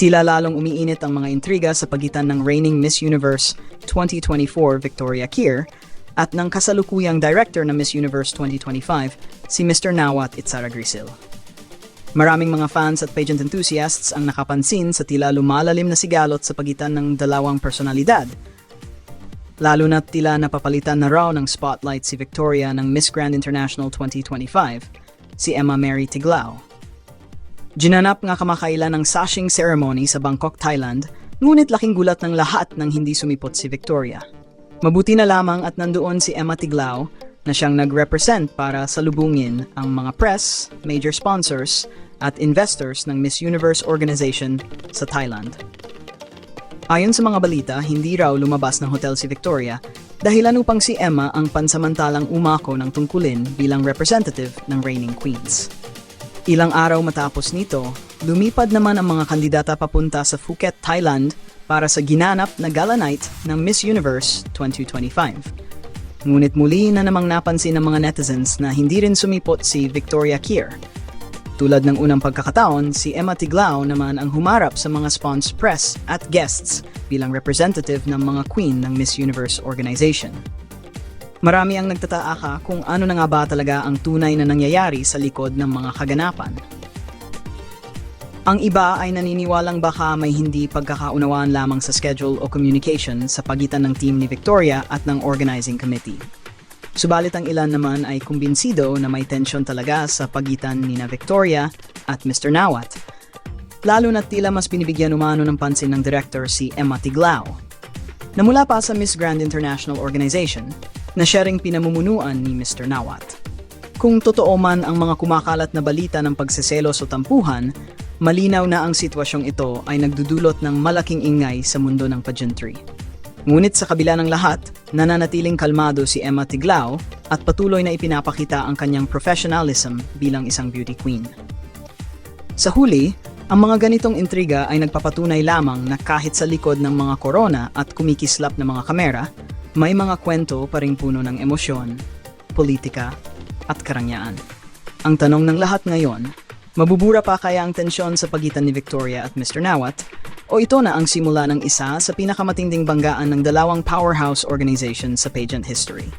Tila lalong umiinit ang mga intriga sa pagitan ng reigning Miss Universe 2024 Victoria Kier at ng kasalukuyang director ng Miss Universe 2025 si Mr. Nawat Itzara Grisil. Maraming mga fans at pageant enthusiasts ang nakapansin sa tila lumalalim na sigalot sa pagitan ng dalawang personalidad. Lalo na tila napapalitan na raw ng spotlight si Victoria ng Miss Grand International 2025, si Emma Mary Tiglao. Ginanap nga kamakailan ng sashing ceremony sa Bangkok, Thailand, ngunit laking gulat ng lahat nang hindi sumipot si Victoria. Mabuti na lamang at nandoon si Emma Tiglao na siyang nag-represent para salubungin ang mga press, major sponsors, at investors ng Miss Universe organization sa Thailand. Ayon sa mga balita, hindi raw lumabas ng hotel si Victoria dahilan upang si Emma ang pansamantalang umako ng tungkulin bilang representative ng reigning queens. Ilang araw matapos nito, lumipad naman ang mga kandidata papunta sa Phuket, Thailand para sa ginanap na gala night ng Miss Universe 2025. Ngunit muli na namang napansin ng mga netizens na hindi rin sumipot si Victoria Kier. Tulad ng unang pagkakataon, si Emma Tiglao naman ang humarap sa mga spons press at guests bilang representative ng mga queen ng Miss Universe organization. Marami ang nagtataaka kung ano na nga ba talaga ang tunay na nangyayari sa likod ng mga kaganapan. Ang iba ay naniniwalang baka may hindi pagkakaunawaan lamang sa schedule o communication sa pagitan ng team ni Victoria at ng organizing committee. Subalit ang ilan naman ay kumbinsido na may tensyon talaga sa pagitan ni na Victoria at Mr. Nawat. Lalo na tila mas binibigyan umano ng pansin ng director si Emma Tiglao. Namula pa sa Miss Grand International Organization na siya ring pinamumunuan ni Mr. Nawat. Kung totoo man ang mga kumakalat na balita ng pagseselos o tampuhan, malinaw na ang sitwasyong ito ay nagdudulot ng malaking ingay sa mundo ng pageantry. Ngunit sa kabila ng lahat, nananatiling kalmado si Emma Tiglao at patuloy na ipinapakita ang kanyang professionalism bilang isang beauty queen. Sa huli, ang mga ganitong intriga ay nagpapatunay lamang na kahit sa likod ng mga korona at kumikislap ng mga kamera, may mga kwento pa ring puno ng emosyon, politika, at karangyaan. Ang tanong ng lahat ngayon, mabubura pa kaya ang tensyon sa pagitan ni Victoria at Mr. Nawat o ito na ang simula ng isa sa pinakamatinding banggaan ng dalawang powerhouse organization sa pageant history?